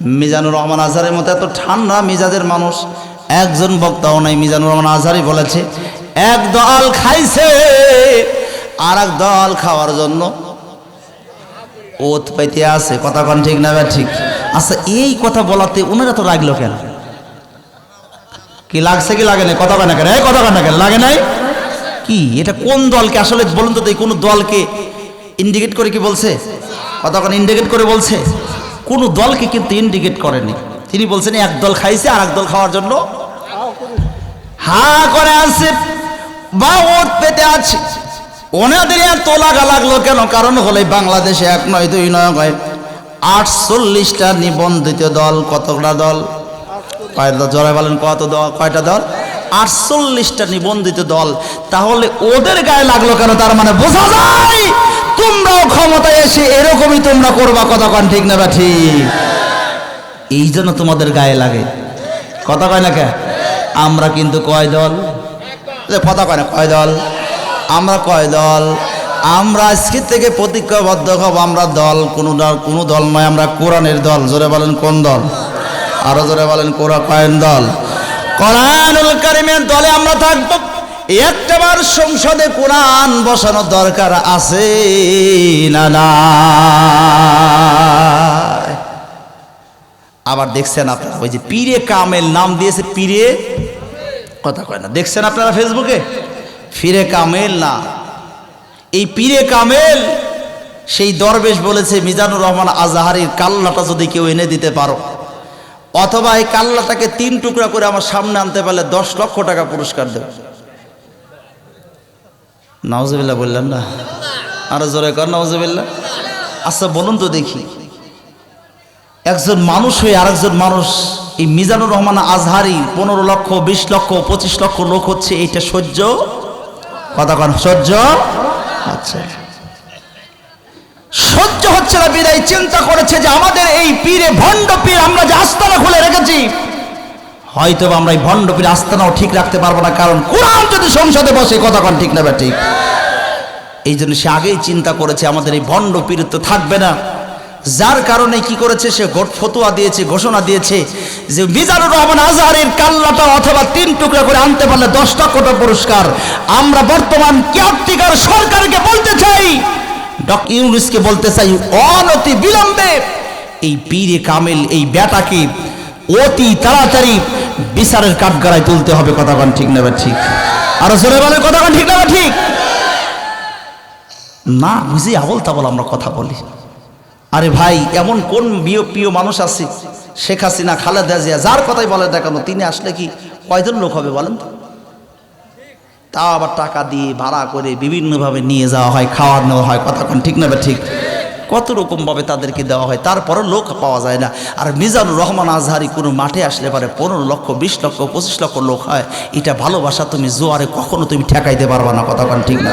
মিজানুর রহমান আজহারের মতো এত ঠান্ডা মিজাজের মানুষ, একজন বক্তাও নাই, মিজানুর রহমান আজহারই বলেছে, এক দল খাইছে আর এক দল খাওয়ার জন্য ওত পাইতে আছে। কথা কন ঠিক না ঠিক? আচ্ছা এই কথা বলাতে ওনারা তো রাগলো কেন? কি লাগছে কি লাগে না কথা কেন কেন? এই কথা কেন কেন? লাগে নাই? কি? এটা কোন দলকে? আসলে বলুন তো কোন দলকে ইন্ডিকেট করে কি বলছে? কথা ইন্ডিকেট করে বলছে? কোন দলকে কিন্তু ইন্ডিকেট করেনি। তিনি বলছেন, এক দল খাইছে আর এক দল খাওয়ার জন্য হা করে আছে, বা ওত পেতে আছে। ওনাদের এত লাগা লাগল কেন? কারণ হলে বাংলাদেশে এক নয়, দুই নয় কয় আটচল্লিশটা নিবন্ধিত দল কতটা দল? কয়টা জড়াই বলেন, কত দল? কয়টা দল? আটচল্লিশটা নিবন্ধিত দল। তাহলে ওদের গায়ে লাগল কেন? তার মানে বোঝা যায় তোমরাও ক্ষমতায় এসে এরকমই তোমরা করবা, কথা কন ঠিক না ঠিক? এই জন্য তোমাদের গায়ে লাগে। কথা কয় না কে? আমরা কিন্তু কয় দল? কথা কয় না, কয় দল? আমরা কয় দল? আমরা আজকে থেকে প্রতিজ্ঞাবদ্ধ হব, আমরা দল, কোনো দল কোনো দল নয়, আমরা কোরআনের দল। জোরে বলেন কোন দল? আরও জোরে বলেন কোরআন দল? কোরআনুল কারিমের দলে আমরা থাকব। একটাবার সংসদে কোরআন বসানোর দরকার আছে না আবার দেখছেন আপনারা, ওই যে পীরে কামেল নাম দিয়েছে পীরে? কথা কয় না। দেখছেন আপনারা ফেসবুকে? ফিরে কামেল না। এই পীরে কামেল, সেই দরবেশ বলেছে, মিজানুর রহমান আজাহারির কাল্লাটা যদি কেউ এনে দিতে পারো, অথবা এই কাল্লাটাকে তিন টুকরা করে আমার সামনে আনতে পারলে দশ লক্ষ টাকা পুরস্কার দেব। নওয়াজবিল্লা বললাম না। আরও জোরে কর নওয়াজবিল্লা আচ্ছা বলুন তো দেখি। একজন মানুষ হয়ে আরেকজন মানুষ, এই মিজানুর রহমান আজহারি পনেরো লক্ষ, বিশ লক্ষ, পঁচিশ লক্ষ লোক হচ্ছে, এইটা সহ্য? কথা কন, সহ্য? আচ্ছা। সহ্য হচ্ছে না, বিদায়। চিন্তা করেছে যে আমাদের এই পীরে ভণ্ড পীর আমরা যে আস্তানা খুলে রেখেছি হয়তো আমরা এই ভণ্ড পীর আস্তানাও ঠিক রাখতে পারব না, কারণ কোরআন যদি সংসদে বসে কথা কন ঠিক না ঠিক এই জন্য সে আগেই চিন্তা করেছে, আমাদের এই ভণ্ড পীর তো থাকবে না। যার কারণে কি করেছে? সে ফতুয়া দিয়েছে, ঘোষণা দিয়েছে যে মিজানুর রহমান আজহারের কাল্লাটা অথবা তিন টুকরা করে আনতে পারলে দশ টাকা পুরস্কার। আমরা বর্তমান কেয়ারটিকার সরকারকে বলতে চাই, ডক্টর ইউনুসকে বলতে চাই, অনতি বিলম্বে এই পীরে কামেল, এই ব্যাটাকে অতি তাড়াতাড়ি বিচারের কাঠগড়ায় তুলতে হবে কথাগণ ঠিক নেবে ঠিক? আর জোরে বলে কথাগণ ঠিক নেবে ঠিক? না বুঝি আবল তাবল আমরা কথা বলি। আরে ভাই, এমন কোন প্রিয় প্রিয় মানুষ আছে? শেখ হাসিনা, খালেদা জিয়া, যার কথাই বলে দেখানো, তিনি আসলে কি কয়জন লোক হবে বলেন তো? তাও আবার টাকা দিয়ে ভাড়া করে বিভিন্নভাবে নিয়ে যাওয়া হয় খাওয়ার নেওয়া হয়, কথা কোন ঠিক না ঠিক? কত রকমভাবে তাদেরকে দেওয়া হয়, তারপরও লোক পাওয়া যায় না আর মিজানুর রহমান আজহারি কোনো মাঠে আসলে পারে পনেরো লক্ষ, বিশ লক্ষ, পঁচিশ লক্ষ লোক হয় এটা ভালোবাসা তুমি জোয়ারে কখনো তুমি ঠেকাইতে পারবা না, কথা ঠিক না।